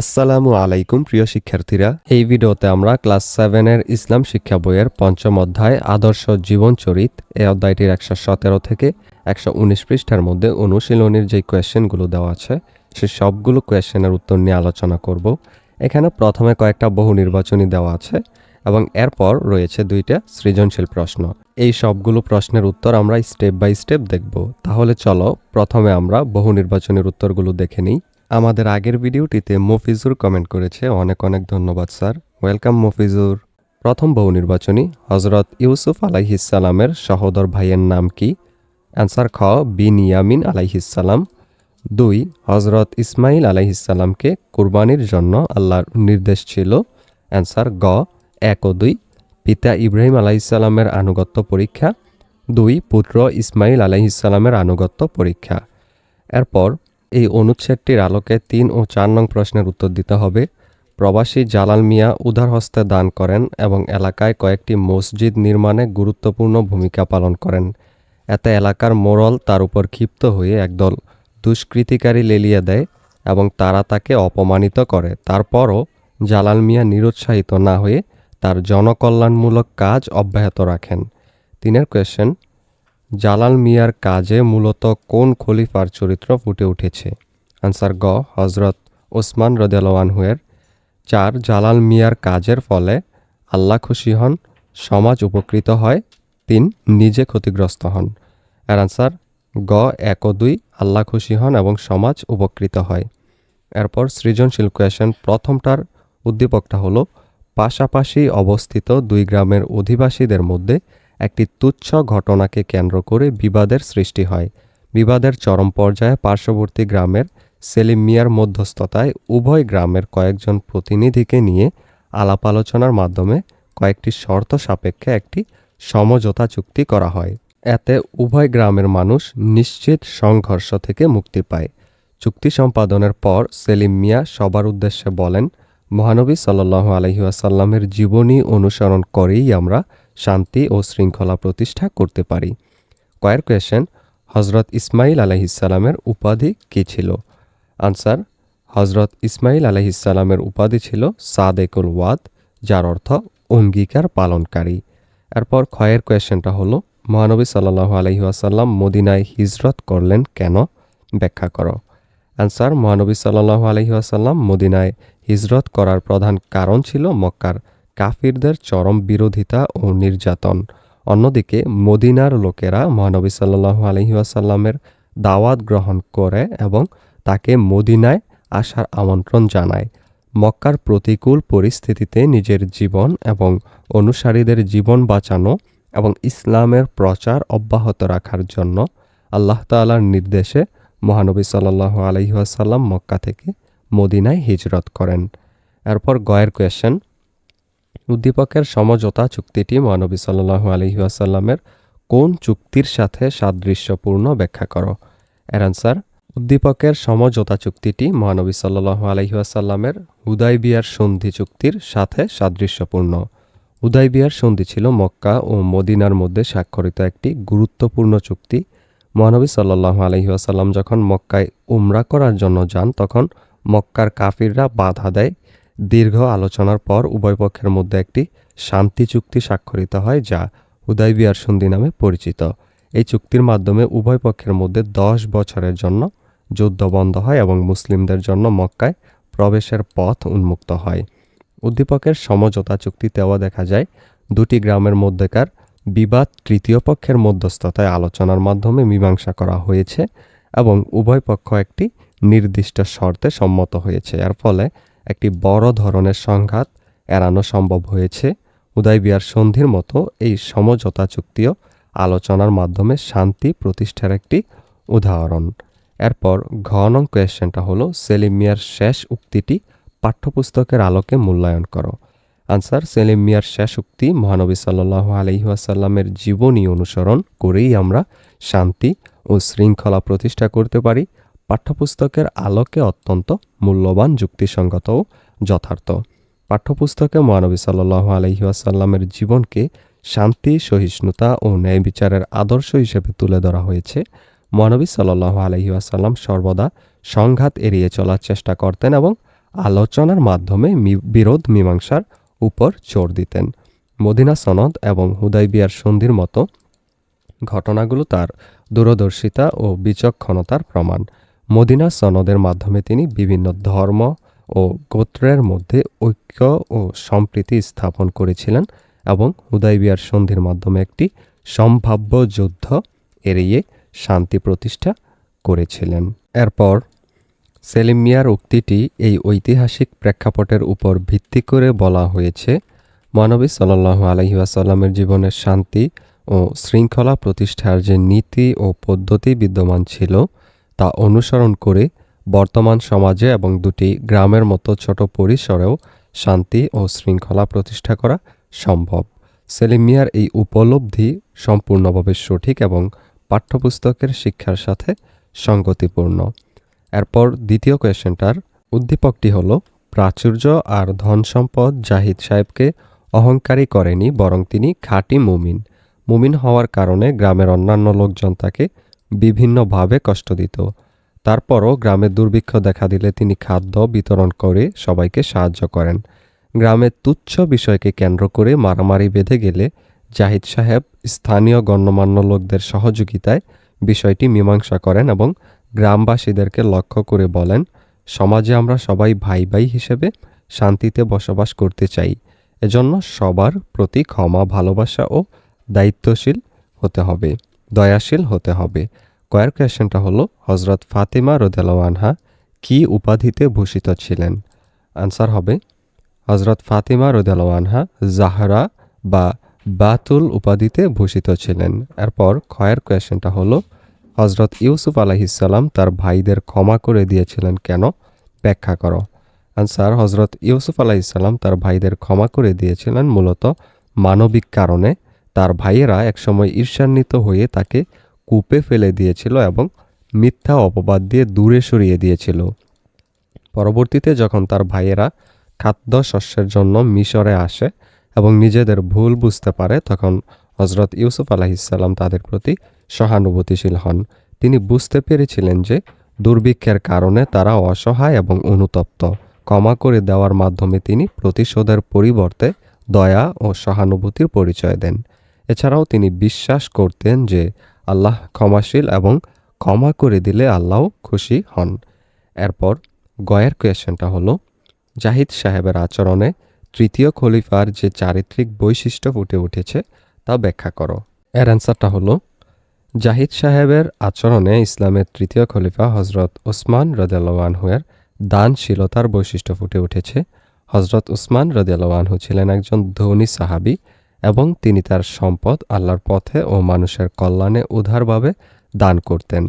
আসসালামু আলাইকুম, প্রিয় শিক্ষার্থীরা। এই ভিডিওতে আমরা ক্লাস সেভেনের ইসলাম শিক্ষা বইয়ের পঞ্চম অধ্যায়, আদর্শ জীবন চরিত এই অধ্যায়টির একশো সতেরো থেকে একশো উনিশ পৃষ্ঠার মধ্যে অনুশীলনীর যে কোয়েশ্চেনগুলো দেওয়া আছে, সে সবগুলো কোয়েশ্চেনের উত্তর নিয়ে আলোচনা করব। এখানে প্রথমে কয়েকটা বহু নির্বাচনী দেওয়া আছে এবং এরপর রয়েছে দুইটা সৃজনশীল প্রশ্ন। এই সবগুলো প্রশ্নের উত্তর আমরা স্টেপ বাই স্টেপ দেখব। তাহলে চলো, প্রথমে আমরা বহু নির্বাচনের উত্তরগুলো দেখে নিই। আমাদের আগের ভিডিওটিতে মফিজুর কমেন্ট করেছে, অনেক অনেক ধন্যবাদ স্যার। ওয়েলকাম মফিজুর। প্রথম বহু নির্বাচনী হজরত ইউসুফ আলাইহিসালামের সহোদর ভাইয়ের নাম কি? অ্যান্সার খ বিন ইয়ামিন আলাইহিসাল্লাম দুই হজরত ইসমাইল আলাইহিসাল্লামকে কুরবানির জন্য আল্লাহর নির্দেশ ছিল। অ্যান্সার গ, এক ও দুই, পিতা ইব্রাহিম আলাইসাল্লামের আনুগত্য পরীক্ষা। দুই, পুত্র ইসমাইল আলাইহিসাল্লামের আনুগত্য পরীক্ষা। এরপর এই অনুচ্ছেদটির আলোকে তিন ও চার নং প্রশ্নের উত্তর দিতে হবে। প্রবাসী জালাল মিয়া উদার হস্তে দান করেন এবং এলাকায় কয়েকটি মসজিদ নির্মাণে গুরুত্বপূর্ণ ভূমিকা পালন করেন। এতে এলাকার মোড়ল তার উপর ক্ষিপ্ত হয়ে একদল দুষ্কৃতিকারী লেলিয়ে দেয় এবং তারা তাকে অপমানিত করে। তারপরও জালাল মিয়া নিরুৎসাহিত না হয়ে তার জনকল্যাণমূলক কাজ অব্যাহত রাখেন। তিনের কোয়েশ্চেন জালাল মিয়ার কাজে মূলত কোন খলিফার চরিত্র ফুটে উঠেছে? আনসার গ. হজরত ওসমান রদেলওয়ানহুয়ের চার. জালাল মিয়ার কাজের ফলে আল্লাহ খুশি হন, সমাজ উপকৃত হয়। তিন. নিজে ক্ষতিগ্রস্ত হন। এর আনসার গ. এক ও দুই, আল্লাহ খুশি হন এবং সমাজ উপকৃত হয়। এরপর সৃজনশীল কোয়েশন প্রথমটার উদ্দীপকটা হলো, পাশাপাশি অবস্থিত দুই গ্রামের অধিবাসীদের মধ্যে একটি তুচ্ছ ঘটনাকে কেন্দ্র করে বিবাদের সৃষ্টি হয়। বিবাদের চরম পর্যায়ে পার্শ্ববর্তী গ্রামের সেলিম মিয়ার মধ্যস্থতায় উভয় গ্রামের কয়েকজন প্রতিনিধিকে নিয়ে আলাপ আলোচনার মাধ্যমে কয়েকটি শর্ত সাপেক্ষে একটি সমঝোতা চুক্তি করা হয়। এতে উভয় গ্রামের মানুষ নিশ্চিত সংঘর্ষ থেকে মুক্তি পায়। চুক্তি সম্পাদনের পর সেলিম মিয়া সবার উদ্দেশ্যে বলেন, মহানবী সাল্লাহ আলহিউসাল্লামের জীবনী অনুসরণ করেই আমরা শান্তি ও শৃঙ্খলা প্রতিষ্ঠা করতে পারি। কয়ের কোয়েশন হজরত ইসমাইল আলহিসাল্লামের উপাধি কী ছিল? আনসার হজরত ইসমাইল আলহিসাল্লামের উপাধি ছিল সাদেকুল ওয়াদ, যার অর্থ অঙ্গীকার পালনকারী। এরপর ক্ষয়ের কোয়েশনটা হলো, মহানবী সাল্লাহ আলহিহাসাল্লাম মদিনায় হিজরত করলেন কেন? ব্যাখ্যা করো। আনসার মহানবী সাল্লাহ আলহিহাসাল্লাম মদিনায় হিজরত করার প্রধান কারণ ছিল মক্কার কাফিরদের চরম বিরোধিতা ও নির্যাতন। অন্যদিকে মদিনার লোকেরা মহানবী সাল্লাহ আলহিহাসাল্লামের দাওয়াত গ্রহণ করে এবং তাকে মদিনায় আসার আমন্ত্রণ জানায়। মক্কার প্রতিকূল পরিস্থিতিতে নিজের জীবন এবং অনুসারীদের জীবন বাঁচানো এবং ইসলামের প্রচার অব্যাহত রাখার জন্য আল্লাহ তালার নির্দেশে মহানবী সাল্লাহ আলহিহাসাল্লাম মক্কা থেকে মদিনায় হিজরত করেন। এরপর গয়ের কোয়েশন উদ্দীপকের সমঝোতা চুক্তিটি মহানবী সাল্লাহু আলহিহাসাল্লামের কোন চুক্তির সাথে সাদৃশ্যপূর্ণ ব্যাখ্যা করো? এর আনসার উদ্দীপকের সমঝোতা চুক্তিটি মহানবী সাল্লাহু আলহিহাসাল্লামের হুদাইবিয়ার সন্ধি চুক্তির সাথে সাদৃশ্যপূর্ণ। হুদাইবিয়ার সন্ধি ছিল মক্কা ও মদিনার মধ্যে স্বাক্ষরিত একটি গুরুত্বপূর্ণ চুক্তি। মহানবী সাল্লাহ আলহিহাসাল্লাম যখন মক্কায় উমরা করার জন্য যান, তখন মক্কার কাফিররা বাধা দেয় দীর্ঘ আলোচনার পর উভয় পক্ষের মধ্যে একটি শান্তি চুক্তি স্বাক্ষরিত হয়, যা হুদাইবিয়ার সন্ধি নামে পরিচিত। এই চুক্তির মাধ্যমে উভয় পক্ষের মধ্যে দশ বছরের জন্য যুদ্ধ বন্ধ হয় এবং মুসলিমদের জন্য মক্কায় প্রবেশের পথ উন্মুক্ত হয়। উদ্দীপকের সমঝোতা চুক্তিতেও দেখা যায়, দুটি গ্রামের মধ্যেকার বিবাদ তৃতীয় পক্ষের মধ্যস্থতায় আলোচনার মাধ্যমে মীমাংসা করা হয়েছে এবং উভয় পক্ষ একটি নির্দিষ্ট শর্তে সম্মত হয়েছে। এর ফলে একটি বড় ধরনের সংঘাত এড়ানো সম্ভব হয়েছে। উদয়বিয়ার সন্ধির মতো এই সমঝোতা চুক্তিও আলোচনার মাধ্যমে শান্তি প্রতিষ্ঠার একটি উদাহরণ। এরপর ঘ নং কোয়েশ্চেনটা হলো, সেলিম মিয়ার শেষ উক্তিটি পাঠ্যপুস্তকের আলোকে মূল্যায়ন করো। আনসার, সেলিম মিয়ার শেষ উক্তি মহানবী সাল্লাহ আলহিহাসাল্লামের জীবনী অনুসরণ করেই আমরা শান্তি ও শৃঙ্খলা প্রতিষ্ঠা করতে পারি। পাঠ্যপুস্তকের আলোকে অত্যন্ত মূল্যবান যুক্তিসঙ্গত ও যথার্থ। পাঠ্যপুস্তকে মহানবী সাল্লাহ আলহিহাসাল্লামের জীবনকে শান্তি, সহিষ্ণুতা ও ন্যায় বিচারের আদর্শ হিসেবে তুলে ধরা হয়েছে। মহানবী সাল্লাহ আলহিহাসাল্লাম সর্বদা সংঘাত এড়িয়ে চলার চেষ্টা করতেন এবং আলোচনার মাধ্যমে বিরোধ মীমাংসার উপর জোর দিতেন। মদিনা সনদ এবং হুদাইবিয়ার সন্ধির মতো ঘটনাগুলো তার দূরদর্শিতা ও বিচক্ষণতার প্রমাণ। মদিনা সনদের মাধ্যমে তিনি বিভিন্ন ধর্ম ও গোত্রের মধ্যে ঐক্য ও সম্প্রীতি স্থাপন করেছিলেন এবং হুদাইবিয়ার সন্ধির মাধ্যমে একটি সম্ভাব্য যুদ্ধ এড়িয়ে শান্তি প্রতিষ্ঠা করেছিলেন। এরপর সেলিম মিয়ার উক্তিটি এই ঐতিহাসিক প্রেক্ষাপটের উপর ভিত্তি করে বলা হয়েছে, মহানবী সাল্লাহ আলহিউসাল্লামের জীবনের শান্তি ও শৃঙ্খলা প্রতিষ্ঠার যে নীতি ও পদ্ধতি বিদ্যমান ছিল তা অনুসরণ করে বর্তমান সমাজে এবং দুটি গ্রামের মতো ছোট পরিসরেও শান্তি ও শৃঙ্খলা প্রতিষ্ঠা করা সম্ভব। সেলিম মিয়ার এই উপলব্ধি সম্পূর্ণভাবে সঠিক এবং পাঠ্যপুস্তকের শিক্ষার সাথে সঙ্গতিপূর্ণ। এরপর দ্বিতীয় কোয়েশ্চেনটার উদ্দীপকটি হল, প্রাচুর্য আর ধন সম্পদ জাহিদ সাহেবকে অহংকারী করেনি, বরং তিনি খাঁটি মুমিন। মুমিন হওয়ার কারণে গ্রামের অন্যান্য লোকজন তাকে বিভিন্নভাবে কষ্ট দিত। তারপরও গ্রামে দুর্ভিক্ষ দেখা দিলে তিনি খাদ্য বিতরণ করে সবাইকে সাহায্য করেন। গ্রামে তুচ্ছ বিষয়কে কেন্দ্র করে মারামারি বেঁধে গেলে জাহিদ সাহেব স্থানীয় গণ্যমান্য লোকদের সহযোগিতায় বিষয়টি মীমাংসা করেন এবং গ্রামবাসীদেরকে লক্ষ্য করে বলেন, সমাজে আমরা সবাই ভাই ভাই হিসেবে শান্তিতে বসবাস করতে চাই। এজন্য সবার প্রতি ক্ষমা, ভালোবাসা ও দায়িত্বশীল হতে হবে, দয়াশীল হতে হবে। কয়ের কোয়েশনটা হলো হজরত ফাতিমা রোদেলানহা কি উপাধিতে ভূষিত ছিলেন? আনসার হবে হজরত ফাতিমা রোদেলানহা জাহরা বা বাতুল উপাধিতে ভূষিত ছিলেন। এরপর ক্ষয়ের কোয়েশনটা হলো হজরত ইউসুফ আলাহিসাল্লাম তার ভাইদের ক্ষমা করে দিয়েছিলেন কেন? ব্যাখ্যা করো। আনসার হজরত ইউসুফ আলাহিসাল্লাম তার ভাইদের ক্ষমা করে দিয়েছিলেন মূলত মানবিক কারণে। তার ভাইয়েরা একসময় ঈর্ষান্বিত হয়ে তাকে কূপে ফেলে দিয়েছিল এবং মিথ্যা অপবাদ দিয়ে দূরে সরিয়ে দিয়েছিল। পরবর্তীতে যখন তার ভাইয়েরা খাদ্য শস্যের জন্য মিশরে আসে এবং নিজেদের ভুল বুঝতে পারে, তখন হজরত ইউসুফ আলাহিসাল্লাম তাদের প্রতি সহানুভূতিশীল হন। তিনি বুঝতে পেরেছিলেন যে দুর্ভিক্ষের কারণে তারা অসহায় এবং অনুতপ্ত। ক্ষমা করে দেওয়ার মাধ্যমে তিনি প্রতিশোধের পরিবর্তে দয়া ও সহানুভূতির পরিচয় দেন। এছাড়াও তিনি বিশ্বাস করতেন যে আল্লাহ ক্ষমাশীল এবং ক্ষমা করে দিলে আল্লাহ খুশি হন। এরপর গয়ের কোয়েশনটা হলো, জাহিদ সাহেবের আচরণে তৃতীয় খলিফার যে চারিত্রিক বৈশিষ্ট্য ফুটে উঠেছে তা ব্যাখ্যা করো। এর অ্যান্সারটা হলো, জাহিদ সাহেবের আচরণে ইসলামের তৃতীয় খলিফা হজরত ওসমান রদেলানহুয়ের দানশীলতার বৈশিষ্ট্য ফুটে উঠেছে। হজরত উসমান রদেলানহু ছিলেন একজন ধনী সাহাবি এবং তিনি তার সম্পদ আল্লাহর পথে ও মানুষের কল্যাণে উদারভাবে দান করতেন।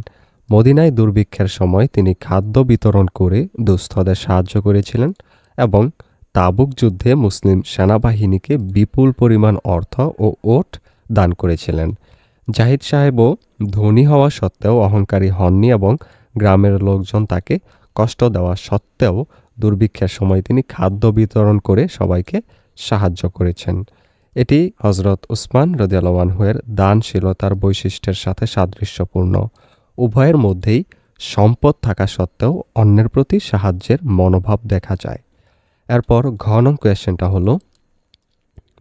মদিনায় দুর্ভিক্ষের সময় তিনি খাদ্য বিতরণ করে দুস্থদের সাহায্য করেছিলেন এবং তাবুক যুদ্ধে মুসলিম সেনাবাহিনীকে বিপুল পরিমাণ অর্থ ও ওট দান করেছিলেন। জাহিদ সাহেবও ধনী হওয়া সত্ত্বেও অহংকারী হননি এবং গ্রামের লোকজন তাকে কষ্ট দেওয়া সত্ত্বেও দুর্ভিক্ষের সময় তিনি খাদ্য বিতরণ করে সবাইকে সাহায্য করেছেন। এটি হজরত উসমান রদিয়ালওয়ানহুয়ের দানশীলতার বৈশিষ্ট্যের সাথে সাদৃশ্যপূর্ণ। উভয়ের মধ্যেই সম্পদ থাকা সত্ত্বেও অন্যের প্রতি সাহায্যের মনোভাব দেখা যায়। এরপর ঘন কোয়েশ্চেনটা হলো,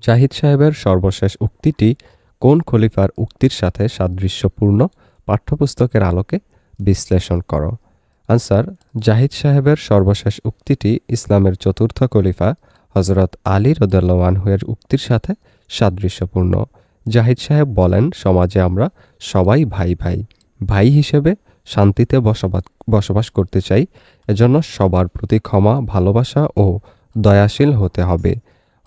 জাহিদ সাহেবের সর্বশেষ উক্তিটি কোন খলিফার উক্তির সাথে সাদৃশ্যপূর্ণ? পাঠ্যপুস্তকের আলোকে বিশ্লেষণ করো। আনসার, জাহিদ সাহেবের সর্বশেষ উক্তিটি ইসলামের চতুর্থ খলিফা হজরত আলী রদাল্লানহুয়ের উক্তির সাথে সাদৃশ্যপূর্ণ। জাহিদ সাহেব বলেন, সমাজে আমরা সবাই ভাই ভাই। ভাই হিসেবে শান্তিতে বসবাস বসবাস করতে চাই। এজন্য সবার প্রতি ক্ষমা, ভালোবাসা ও দয়াশীল হতে হবে।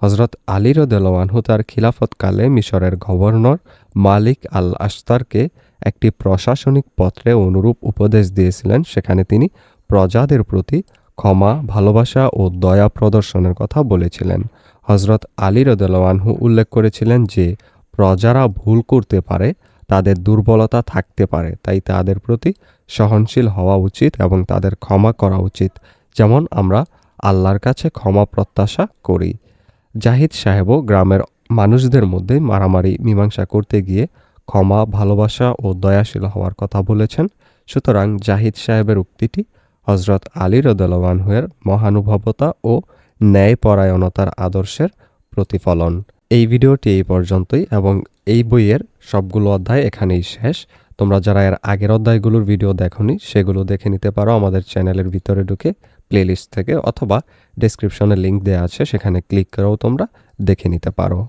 হজরত আলী রদেলওয়ানহু তার খিলাফতকালে মিশরের গভর্নর মালিক আল আস্তারকে একটি প্রশাসনিক পত্রে অনুরূপ উপদেশ দিয়েছিলেন। সেখানে তিনি প্রজাদের প্রতি ক্ষমা, ভালোবাসা ও দয়া প্রদর্শনের কথা বলেছিলেন। হজরত আলী রদেলওয়ানহু উল্লেখ করেছিলেন যে, প্রজারা ভুল করতে পারে, তাদের দুর্বলতা থাকতে পারে, তাই তাদের প্রতি সহনশীল হওয়া উচিত এবং তাদের ক্ষমা করা উচিত। যেমন আমরা আল্লাহর কাছে ক্ষমা প্রত্যাশা করি। জাহিদ সাহেবও গ্রামের মানুষদের মধ্যে মারামারি, মীমাংসা করতে গিয়ে ক্ষমা, ভালোবাসা ও দয়াশীল হওয়ার কথা বলেছেন। সুতরাং জাহিদ সাহেবের উক্তিটি হজরত আলী রদলওয়ানহুয়ের মহানুভবতা ও ন্যায়পরায়ণতার আদর্শের প্রতিফলন। এই ভিডিওটি এই পর্যন্তই এবং এই বইয়ের সবগুলো অধ্যায় এখানেই শেষ। তোমরা যারা এর আগের অধ্যায়গুলোর ভিডিও দেখোনি, সেগুলো দেখে নিতে পারো আমাদের চ্যানেলের ভিতরে ঢুকে প্লেলিস্ট থেকে অথবা ডেসক্রিপশনে লিঙ্ক দেওয়া আছে, সেখানে ক্লিক করেও তোমরা দেখে নিতে পারো।